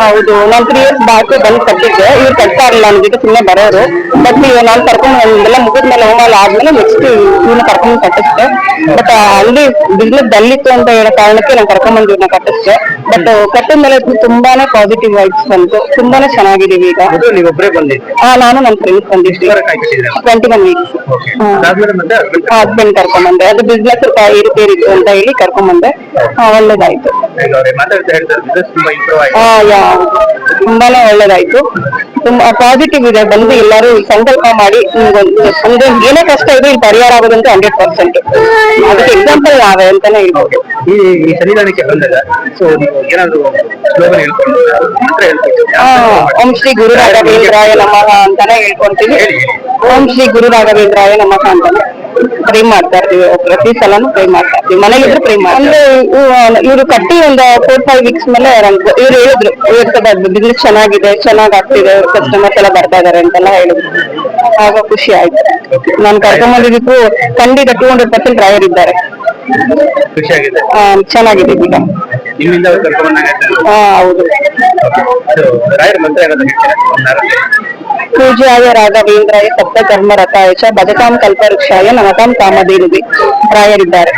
ಹೌದು ನಾನ್ three years back ಬಂದ್ ಕಟ್ಟಿದ್ದೆ. ಇವ್ರು ಕಟ್ತಾ ಇರಲಿಲ್ಲ ಅನ್ಬಿಟ್ಟು ಸುಮ್ಮನೆ ಬರೋರು. ಬಟ್ ನೀವು ನಾನು ಕರ್ಕೊಂಡ್ ಎಲ್ಲ ಮುಗಿದ್ಮೇಲೆ ಹೋಮಾಲ್ ಆದ್ಮೇಲೆ ನೆಕ್ಸ್ಟ್ ಇವ್ನ ಕರ್ಕೊಂಡ್ ಕಟ್ಟಿಸ್ದೆ. ಬಟ್ ಅಲ್ಲಿ ಬಿಸ್ನೆಸ್ ದಲ್ಲಿತ್ತು ಅಂತ ಹೇಳೋ ಕಾರಣಕ್ಕೆ ನಾನು ಕರ್ಕೊಂಡ್ ಇವ್ನ ಕಟ್ಟಿಸ್ದೆ. ಬಟ್ ಕಟ್ಟಿದ ಮೇಲೆ ತುಂಬಾನೇ ಪಾಸಿಟಿವ್ ವೈಬ್ಸ್ ಬಂತು. ತುಂಬಾನೇ ಚೆನ್ನಾಗಿದೀವಿ ಈಗ. ಆ, ನಾನು ನನ್ನ ಫ್ರೆಂಡ್ಸ್ ಬಂದಿದ್ದೆ ಟ್ವೆಂಟಿ ಒನ್ ವೀಕ್ಸ್ ಹಸ್ಬೆಂಡ್ ಕರ್ಕೊಂಡ್ಬಂದೆ ಅದು ಬಿಸ್ನೆಸ್ ಏರಿಪೇರಿತ್ತು ಅಂತ ಹೇಳಿ ಕರ್ಕೊಂಡ್ಬಂದೆ ಒಳ್ಳೇದಾಯ್ತು. ತುಂಬಾನೇ ಒಳ್ಳೇದಾಯ್ತು. ತುಂಬಾ ಪಾಸಿಟಿವ್ ಇದೆ. ಬಂದು ಎಲ್ಲರೂ ಸಂಕಲ್ಪ ಮಾಡಿ ನಿಮ್ಗೊಂದು ಏನೇ ಕಷ್ಟ ಇದೆ ಇಲ್ಲಿ ಪರಿಹಾರ ಆಗೋದಂತೂ ಹಂಡ್ರೆಡ್ ಪರ್ಸೆಂಟ್ ಅದಕ್ಕೆ ಎಕ್ಸಾಂಪಲ್ ನಾವೇ ಅಂತಾನೆ ಹೇಳ್ಬೋದು. ಈ ಸನ್ನಿಧಾನಕ್ಕೆ ಬಂದಾಗ ಸೊ ಏನಾದ್ರು ಓಂ ಶ್ರೀ ಗುರು ರಾಘವೇಂದ್ರಾಯ ನಮಃ ಅಂತಾನೆ ಹೇಳ್ಕೊಂತೀವಿ ಓಂ ಶ್ರೀ ಗುರು ರಾಘವೇಂದ್ರಾಯ ನಮಃ ಅಂತಾನೆ. ಪ್ರೇ ಮಾಡ್ತಾ ಇರ್ತೀವಿ ಪ್ರತಿ ಸಲನು ಫ್ರೈ ಮಾಡ್ತಾ ಇರ್ತೀವಿ ಮನೆಗಿದ್ರೆ ಪ್ರೇ ಮಾಡಿ ಅಂದ್ರೆ ಇವರು ಕಟ್ಟಿ ಒಂದು ಫೋರ್ ಫೈವ್ ವೀಕ್ಸ್ ಮೇಲೆ ಇವ್ರು ಹೇಳಿದ್ರು. ಇವ್ರ ಬಿಸ್ನೆಸ್ ಚೆನ್ನಾಗಿದೆ ಚೆನ್ನಾಗ್ ಆಗ್ತಿದೆ ಕಸ್ಟಮರ್ಸ್ ಎಲ್ಲ ಬರ್ತಾ ಇದಾರೆ ಅಂತೆಲ್ಲ ಹೇಳಿದ್ರು. ಆಗ ಖುಷಿ ಆಯ್ತು. ನಾನು ಕರ್ಕೊಂಬಂದಿದ್ದಕ್ಕೂ ಖಂಡಿತ ಟೂ ಹಂಡ್ರೆಡ್ ಪರ್ಸೆಂಟ್ ಡ್ರೈವರ್ ಇದ್ದಾರೆ. ಖುಷಿಯಾಗಿದೆ ಚೆನ್ನಾಗಿದೆ ಈಗ. ಕರ್ಕೊಂಡ್ ಹಾ ಹೌದು. ಅದು ರಾಯರ ಮಂತ್ರ ಪೂಜ್ಯಾಯ ರಾಘವೇಂದ್ರಾಯ ಸಪ್ತ ಕರ್ಮ ರಥಾಯ ಭಜತಾಂ ಕಲ್ಪವೃಕ್ಷಾಯ ನಮತಾಂ ಕಾಮಧೇನುವಿ ರಾಯರಿದ್ದಾರೆ.